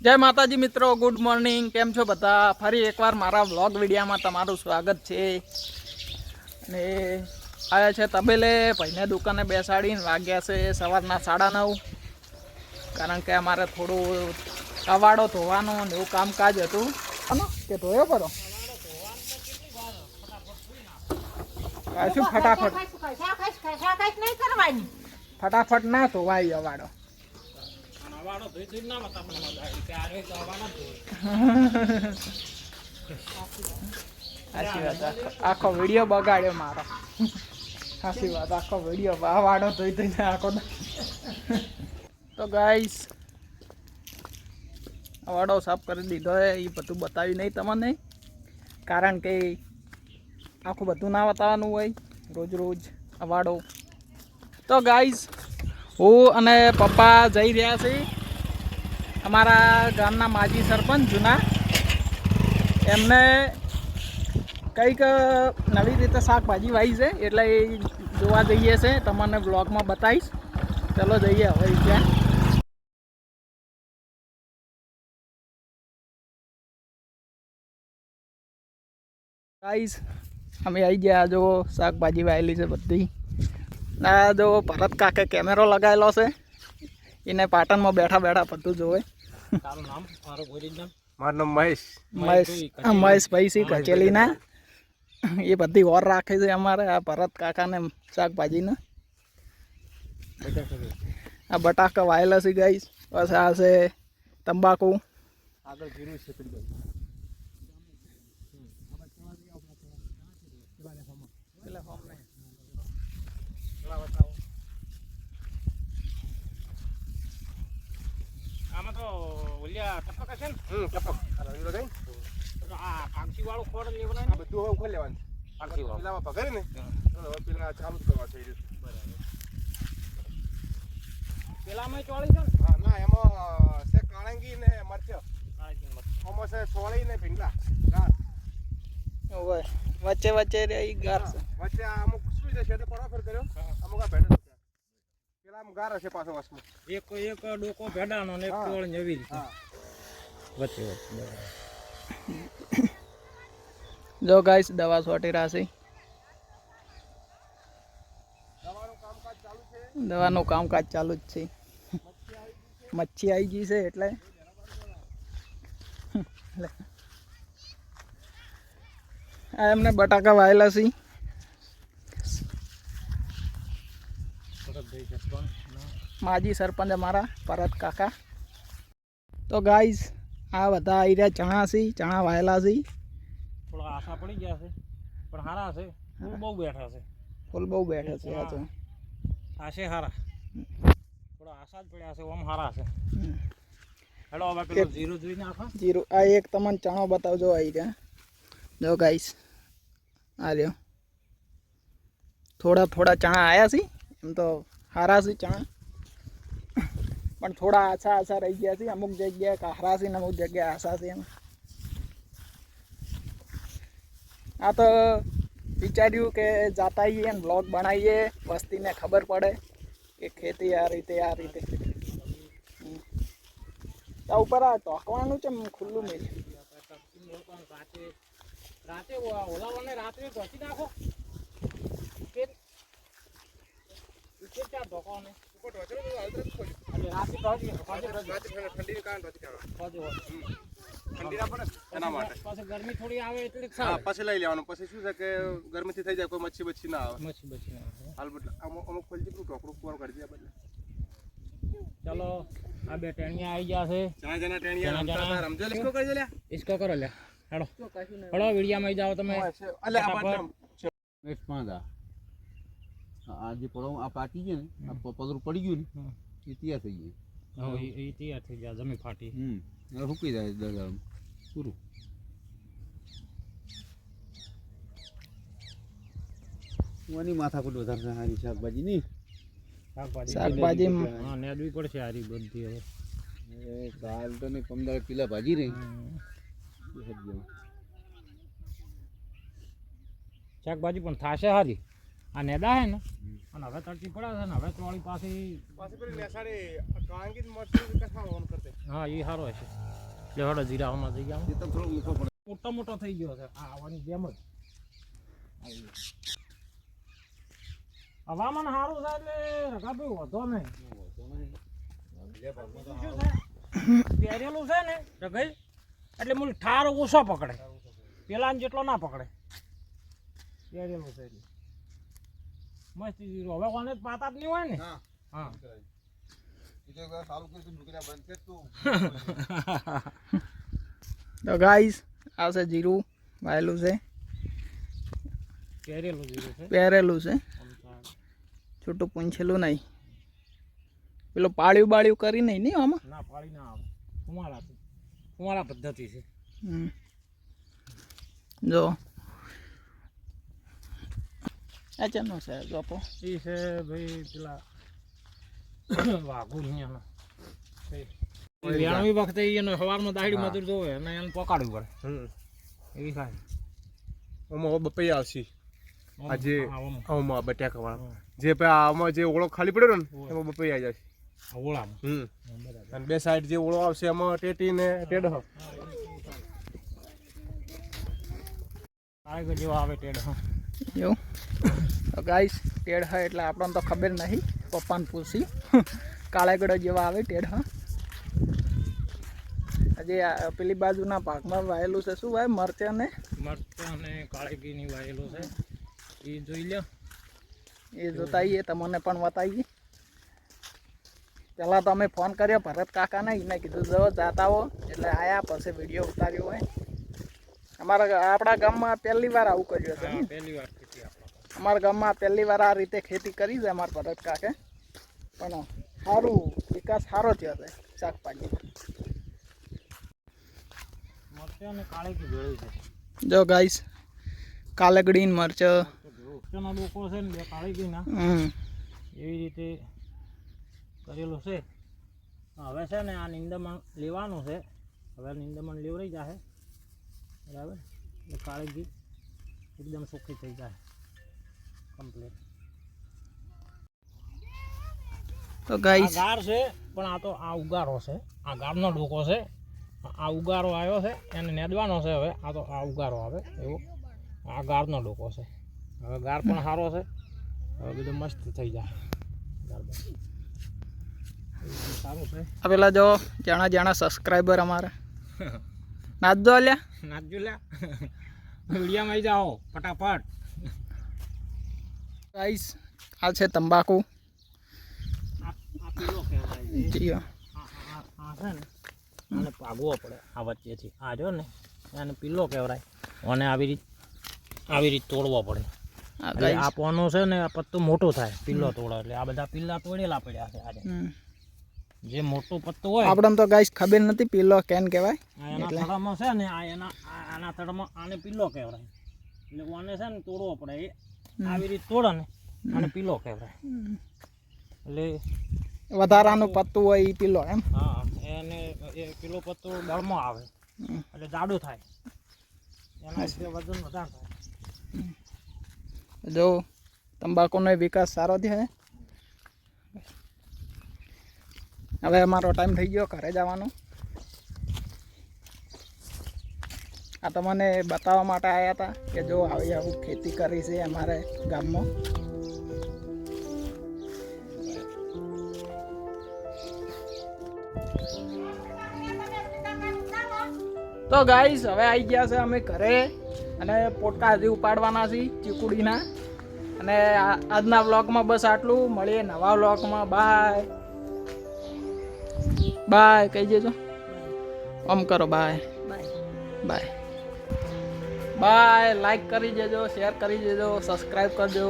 જય માતાજી મિત્રો ગુડ મોર્નિંગ કેમ છો બધા ફરી એકવાર મારા વ્લોગ વિડીયામાં તમારું સ્વાગત છે અને આવ્યા છે તબેલે ભાઈને દુકાને બેસાડીને વાગ્યા છે સવારના સાડા નવ કારણ કે અમારે થોડું કવાડો ધોવાનું ને એવું કામકાજ હતું કે ધોયો કરો શું ફટાફટ ફટાફટ ના ધોવાય સાચી વાત. આખો- વીડિયો બગાડ્યો મારો. સાચી વાત. આખો વીડિયો વાળો ધોઈ ધોઈને આખો તો ગાઈસ વાડો સાફ કરી દીધો એ બધું બતાવ્યું નહીં તમને. કારણ કે આખું બધું ના બતાવવાનું હોય. રોજ રોજ અવાડો તો ગાઈઝ હું અને પપ્પા જઈ રહ્યા છે અમારા ગામના માજી સરપંચ જૂના, એમને કંઈક નવી રીતે શાકભાજી વાવી છે, એટલે એ જોવા જઈએ છે, તમને બ્લોગમાં બતાવીશ. ચલો જઈએ હવે ત્યાં. ગાઈસ અમે આવી ગયા જો શાકભાજી વાવેલી છે બધી. આ જો ભરત કાકે કેમેરો લગાવેલો છે. એને પાટણમાં બેઠા બેઠા બધું જોવે. મારું નામ મહેશ મહેશ આ મહેશભાઈ સી કચેલીના એ બધી ઓર રાખે છે અમારે આ ભરત કાકાને શાકભાજીને આ બટાકા વાયેલા છે ગાઈસ બસ આ છે તંબાકુ આગળ જીરું છે પેલી બાજુ. આમાં તો ઓલિયા ટપક હશે ને હમ, ટપક. આ રવિલો આ પાંખી વાળું ખોડ આ લેવડાય બધું હવે ઉખેડી લેવાનું. પાંખી વાળું પેલામાં ને પેલા ચાલુ જ કરવા થઈ રહ્યું. પેલામાં ચોળી છે ને હા ના એમાં છે કાળંગી ને મરચો આ. આમાં છે સોળી ને ભીંડા ગાર. વચ્ચે વચ્ચે રે ગાર વચ્ચે આ અમુક શું છે શેઠે પરાફર કર્યો અમુક આ ભેંડો આમ ગાર હશે પાછો વસમાં. એક એક ડોકો ભેડાનો ને એક. ટોળ વચ્ચે વચ્ચે જો ગાઈસ દવા ચાલુ છે? દવાનું કામકાજ ચાલુ જ છે. મચ્છી આવી ગઈ છે એટલે. આ એમને બટાકા વાયેલા છે. માજી સરપંચ અમારા પરત કાકા. તો ગાઈઝ આ બધા આવી રહ્યા ચણા છે ચણા વાયેલા છે. થોડા આશા પડી ગયા છે પણ હારા છે. ફૂલ બહુ બેઠા છે. ફૂલ બહુ બેઠા છે આ તો આશે હારા થોડા આશા જ પડ્યા છે ઓમ હારા છે. હમ. હવે પેલો જીરો જોઈને આખા. જીરું આ એક તમને ચણો બતાવજો આવી રહ્યા. જો ગાઈસ આ રહ્યો. થોડા થોડા ચણા આવ્યા છે એમ તો હારા છે ચણા. પણ થોડા આછા આછા રહી ગયા છે, અમુક જગ્યાએ કાહરા છે ને અમુક જગ્યાએ આછા છે એમ. આ તો વિચાર્યું કે જાતા આવીએ ને બ્લોગ બનાવીએ, વસ્તીને ખબર પડે કે ખેતી આ રીતે આ રીતે. હમ. તા ઉપર આ ટોકવાનું છે એમ ખુલ્લું મેલ. રાતે રાતે ઓ- ઓલાવાને રાત્રે ઢોકી નાખો. કે કે ચાર ઢોકાને ઉપર ઢોચરો તો હાલ તરત ખોલ્યું. ગરમી થોડી આવે એટલે પછી લઈ લેવાનું. પછી શું છે કે ગરમીથી થઈ જાય કોઈ મચ્છી બચ્છી ના આવે. મચ્છી બચ્છી ના આવે. હાલ બદલે અમુક અમુક ખોલજી પેલું ઢોકળું કુવારું કરી દે બદલે? ચલો આ બે ટેણિયા આવી ગયા છે. જણા જણા ટેણીયા રમતા હતા, રમજો કરજો લ્યા. ઇસકો કરો લે હેડો. હેડો વિડીયામાં તમે. અલે આ બાજુ વેસ્ટમાં આ જે પડો આ પાટી છે ને આ પગરું પડી ગયું ને. એ તૈયાર થઈ ગઈ. હવે એ- એ તૈયાર થઈ ગયા જમી ફાટી. હમ. હવે સુકી જાય દાદા પૂરું. ઓની માથાકૂટ વધારે છે સારી શાકભાજી નહીં શાકભાજી શાકભાજી હા નેદવી પડશે હારી બધી હવે. એ કાલ તો ને પંદર પીલા ભાજી રહી. શાકભાજી પણ થાશે હારી? આ નેદા હે ને? અને હવે તડકી પડે છે ને હવે ચોળી પાછી હા એ સારો હશે. હળો જીરાવામાં થઈ ગયા એ તો થોડો મીઠો પડે. મોટો મોટો થઈ ગયો છે. આ આવવાની જેમ જ. હવામાન સારું છે એટલે રકાભાઈ વધો નહીં? પહેરેલું છે ને રગઈ એટલે મૂળ ઠાર ઓછો પકડે. પેલા જેટલો ના પકડે. પહેરેલું છે એટલે. મસ્ત જીરો હવે કોને જ પાતા જ નહીં હોય ને? હા. હા. તો એકવાર સારું કર્યું તું મૂકીને બંધ કર તું. તો ગાઈસ આ છે જીરું વાયેલું છે. પહેરેલું જીરું છે? પહેરેલું છે. છૂટું પૂંછેલું નહીં. પેલું પાળ્યું બાળ્યું કરી નહીં નહીં આમાં? ના પાળી ના આવે. કુંવારાથી કુંવારા પદ્ધતિ છે. જો. આ ચેનો છે ગપો? એ છે ભાઈ પેલા વાઘુ અહીંયાનો. વ્યાણવી વખતે એનો સવારમાં દાઢી મજૂર જોવે અને એને પકાડવું પડે. હમ. એવી થાય. આમાં બપૈયા આવશે. આજે ઓમ, આમાં બટાકા વાળા જે આમાં જે ઓળો ખાલી પડ્યો ને એમાં બપૈયા આવી જશે. ઓળામાં. હમ. અને બે સાઈડ જે ઓળો આવશે એમાં ટેટી ને ટેડ આવે ટેડ હા એવું? તો ગાઈસ ટેડ હા એટલે આપણને તો ખબર નહીં. પપ્પાને પૂછી. કાળાગડો જેવા આવે ટેડ હા. હજી પેલી બાજુના ભાગમાં વાયેલું છે. શું ભાઈ મરચાં ને? મરચાં અને કાળેગીની વાયેલું છે. એ જોઈ લ્યો. એ જોતાઈએ તમને પણ બતાવીએ. પહેલાં તો અમે ફોન કર્યો ભરત કાકાને એને કીધું જો જાતા હો. એટલે આયા પછી વીડિયો ઉતાર્યો હોય. અમારા આપણા ગામમાં પહેલી વાર આવું કર્યું છે પહેલી વાર. અમારા ગામમાં પહેલી વાર આ રીતે ખેતી કરી છે અમારા ભરત કાકે પણ સારું વિકાસ સારો થયો છે શાકભાજી. કાળેગી જો ગાઈસ કાલગડી મરચ. વૃક્ષનો ડોકો છે ને બે કાળેગીના. એવી રીતે કરેલું છે. હવે છે ને આ નિંદમણ લેવાનું છે. હવે નિંદમણ લેવરાઈ જશે બરાબર? કાળજી એકદમ સુખી થઈ જાય કમ્પ્લીટ તો ગાઈસ ગાર છે પણ આ તો આ ઉગારો છે. આ ગારનો ડોકો છે. આ ઉગારો આવ્યો છે એને નેદવાનો છે હવે. આ તો આ ઉગારો આવે એવો. આ ગારનો ડોકો છે. હવે ગાર પણ સારો છે. હવે બધું મસ્ત થઈ જાય. સારું છે. પેલા જો જાણા જાણા સબસ્ક્રાઈબર અમારા. નાચજો અલ્યા. નાચજો લ્યા. વિડીયામાં આવી જાઓ ફટાફટ. ગાઈસ આ છે તંબાકુ. આને પાગવો પડે આ વચ્ચેથી. આ જો ને આને પીલો કહેવાય. અને આવી રીત આવી રીત તોડવો પડે. આ પોનું છે ને આ પત્તો મોટો થાય પીલો તોડો. એટલે આ બધા પીલા તોડેલા પડ્યા છે આજે. જે મોટો પત્તો હોય આપણે તો ગાઈસ ખબર નથી પીલો કેન કહેવાય. એના થડામાં છે ને આ એના આના થડામાં આને પીલો કહેવાય. એટલે આને છે ને તોડવો પડે. આવી રીત તોડે ને અને પીલો કહેવાય. એટલે વધારાનું પત્તું હોય એ પીલો એમ? હા એને એ પીલો પત્તું દળમાં આવે. એટલે જાડું થાય. એના લીધે વજન વધારે થાય. જો તંબાકુનો વિકાસ સારો થયો હવે અમારો ટાઈમ થઈ ગયો ઘરે જવાનો. આ તમને બતાવવા માટે આવ્યા હતા કે જો આવી આવું ખેતી કરી છે અમારે ગામમાં. તો ગાઈસ હવે આવી ગયા છે અમે ઘરે અને પોટકા હજી ઉપાડવાના છીએ ચીકુડીના. અને આજના વ્લોગમાં બસ આટલું. મળીએ નવા વ્લોગમાં. બાય. બાય. કહી દેજો. આમ કરો બાય. બાય. બાય લાઈક કરી દેજો શેર કરી દેજો સબસ્ક્રાઈબ કરજો